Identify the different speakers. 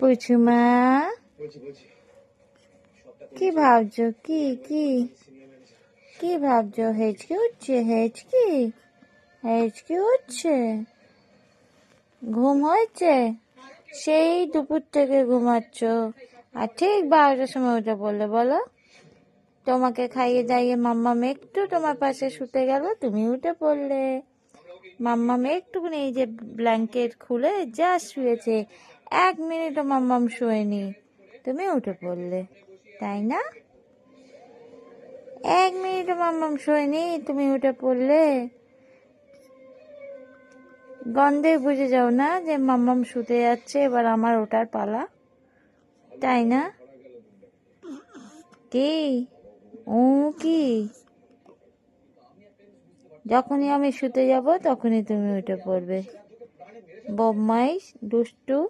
Speaker 1: পুচুমা কি ভাবছ? কি কি? কি ভাবছ? হেঁচকি উঠছে হেঁচকি? হেঁচকি উঠছে। ঘুম হয়েছে? সেই দুপুর থেকে ঘুমাচ্ছ। আর ঠিক বারোটার সময় উঠে বললে বলো। তোমাকে খাইয়ে দাইয়ে মাম্মাম একটু তোমার পাশে শুতে গেল তুমি উঠে পড়লে। মাম্মাম একটুখানি এই যে ব্ল্যাঙ্কেট খুলে যা শুয়েছে। এক মিনিটও মাম্মাম শোয়নি। তুমি উঠে পড়লে, তাই না? এক মিনিটও মাম্মাম শোয়নি, তুমি উঠে পড়লে। গন্ধে বুঝে যাও না যে মাম্মাম শুতে যাচ্ছে, এবার আমার ওটার পালা। তাই না? কি? ও কি? যখনই আমি শুতে যাব, তখনই তুমি উঠে পড়বে। বদমাইশ, দুষ্টু।